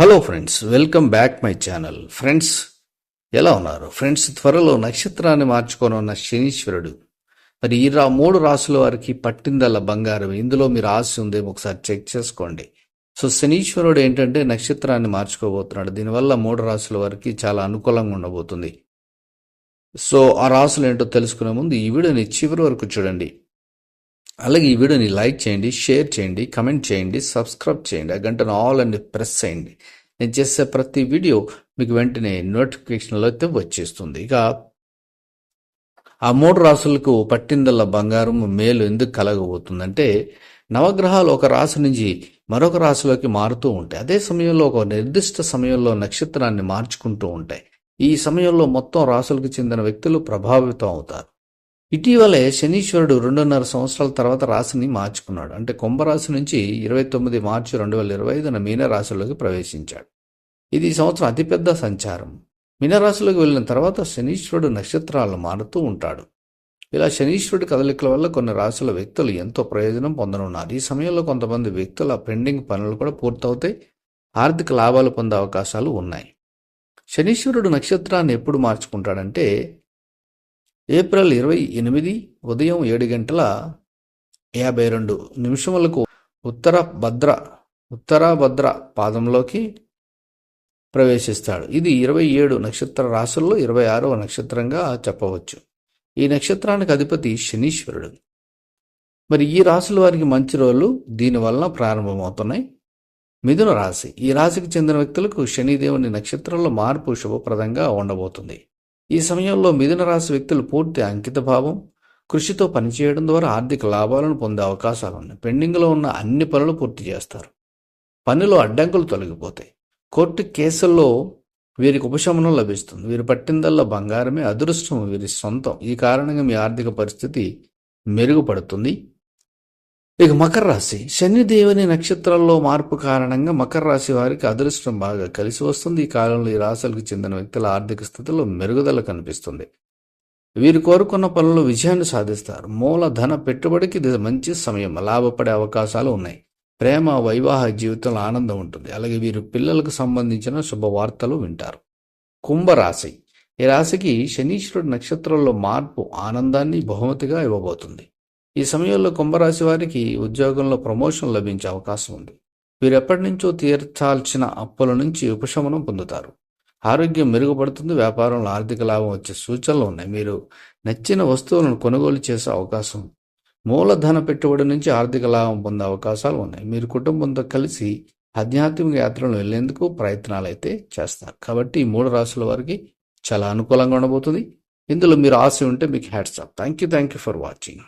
Hello friends welcome back my channel friends ఎలా ఉన్నారు? Friends త్వరలో నక్షత్రాన్ని మార్చుకోనున్న శనీశ్వరుడు. మరి ఈ రా మూడు రాసుల వారికి పట్టిందల్ల బంగారం. ఇందులో మీరు ఆశ ఉందేమో ఒకసారి చెక్ చేసుకోండి. సో శనీశ్వరుడు ఏంటంటే నక్షత్రాన్ని మార్చుకోబోతున్నాడు. దీనివల్ల మూడు రాసుల వారికి చాలా అనుకూలంగా ఉండబోతుంది. సో ఆ రాసులు ఏంటో తెలుసుకునే ముందు ఈ వీడియోని చివరి వరకు చూడండి. అలాగే ఈ వీడియోని లైక్ చేయండి షేర్ చేయండి కమెంట్ చేయండి సబ్స్క్రైబ్ చేయండి ఆ గంటను ఆల్ అండ్ ప్రెస్ చేయండి. నేను చేసే ప్రతి వీడియో మీకు వెంటనే నోటిఫికేషన్లో అయితే వచ్చేస్తుంది. ఇక ఆ మూడు రాసులకు పట్టిందల్ల బంగారం మేలు ఎందుకు కలగబోతుందంటే నవగ్రహాలు ఒక రాశి నుంచి మరొక రాశిలోకి మారుతూ ఉంటాయి. అదే సమయంలో ఒక నిర్దిష్ట సమయంలో నక్షత్రాన్ని మార్చుకుంటూ ఉంటాయి. ఈ సమయంలో మొత్తం రాసులకు చెందిన వ్యక్తులు ప్రభావితం అవుతారు. ఇటీవలే శనీశ్వరుడు రెండున్నర సంవత్సరాల తర్వాత రాశిని మార్చుకున్నాడు. అంటే కుంభరాశి నుంచి ఇరవై తొమ్మిది మార్చి రెండు వేల ఇరవై ఐదున మీనరాశిలోకి ప్రవేశించాడు. ఇది ఈ సంవత్సరం అతిపెద్ద సంచారం. మీనరాశిలోకి వెళ్ళిన తర్వాత శనీశ్వరుడు నక్షత్రాలను మారుతూ ఉంటాడు. ఇలా శనీశ్వరుడి కదలికల వల్ల కొన్ని రాశుల వ్యక్తులు ఎంతో ప్రయోజనం పొందనున్నారు. ఈ సమయంలో కొంతమంది వ్యక్తుల పెండింగ్ పనులు కూడా పూర్తవుతాయి. ఆర్థిక లాభాలు పొందే అవకాశాలు ఉన్నాయి. శనీశ్వరుడు నక్షత్రాన్ని ఎప్పుడు మార్చుకుంటాడంటే ఏప్రిల్ ఇరవై ఎనిమిది ఉదయం ఏడు గంటల యాభై రెండు నిమిషములకు ఉత్తర భద్ర ఉత్తర భద్ర పాదంలోకి ప్రవేశిస్తాడు. ఇది ఇరవై ఏడు నక్షత్ర రాశుల్లో ఇరవై ఆరవ నక్షత్రంగా చెప్పవచ్చు. ఈ నక్షత్రానికి అధిపతి శనీశ్వరుడు. మరి ఈ రాశుల వారికి మంచి రోజులు దీనివలన ప్రారంభమవుతున్నాయి. మిథున రాశి. ఈ రాశికి చెందిన వ్యక్తులకు శనిదేవుని నక్షత్రంలో మార్పు శుభప్రదంగా ఉండబోతుంది. ఈ సమయంలో మిథున రాశి వ్యక్తులు పూర్తి అంకితభావం కృషితో పనిచేయడం ద్వారా ఆర్థిక లాభాలను పొందే అవకాశాలు ఉన్నాయి. పెండింగ్లో ఉన్న అన్ని పనులు పూర్తి చేస్తారు. పనిలో అడ్డంకులు తొలగిపోతాయి. కోర్టు కేసుల్లో వీరికి ఉపశమనం లభిస్తుంది. వీరు పట్టిందల్లా బంగారమే అదృష్టం వీరి సొంతం. ఈ కారణంగా మీ ఆర్థిక పరిస్థితి మెరుగుపడుతుంది. ఇక మకర రాశి. శనిదేవుని నక్షత్రాల్లో మార్పు కారణంగా మకర రాశి వారికి అదృష్టం బాగా కలిసి వస్తుంది. ఈ కాలంలో ఈ రాశులకు చెందిన వ్యక్తుల ఆర్థిక స్థితిలో మెరుగుదల కనిపిస్తుంది. వీరు కోరుకున్న పనులు విజయాన్ని సాధిస్తారు. మూలధన పెట్టుబడికి ఇది మంచి సమయం. లాభపడే అవకాశాలు ఉన్నాయి. ప్రేమ వైవాహిక జీవితంలో ఆనందం ఉంటుంది. అలాగే వీరు పిల్లలకు సంబంధించిన శుభవార్తలు వింటారు. కుంభరాశి. ఈ రాశికి శనీశ్వరుడు నక్షత్రంలో మార్పు ఆనందాన్ని బహుమతిగా ఇవ్వబోతుంది. ఈ సమయంలో కుంభరాశి వారికి ఉద్యోగంలో ప్రమోషన్ లభించే అవకాశం ఉంది. వీరెప్పటి నుంచో తీర్చాల్సిన అప్పుల నుంచి ఉపశమనం పొందుతారు. ఆరోగ్యం మెరుగుపడుతుంది వ్యాపారంలో ఆర్థిక లాభం వచ్చే సూచనలు ఉన్నాయి. మీరు నచ్చిన వస్తువులను కొనుగోలు చేసే అవకాశం మూలధన పెట్టుబడి నుంచి ఆర్థిక లాభం పొందే అవకాశాలు ఉన్నాయి. మీరు కుటుంబంతో కలిసి ఆధ్యాత్మిక యాత్రలను వెళ్ళేందుకు ప్రయత్నాలు అయితే చేస్తారు. కాబట్టి ఈ మూడు రాశుల వారికి చాలా అనుకూలంగా ఉండబోతుంది. ఇందులో మీరు ఆశ ఉంటే మీకు hats off thank you thank you for watching.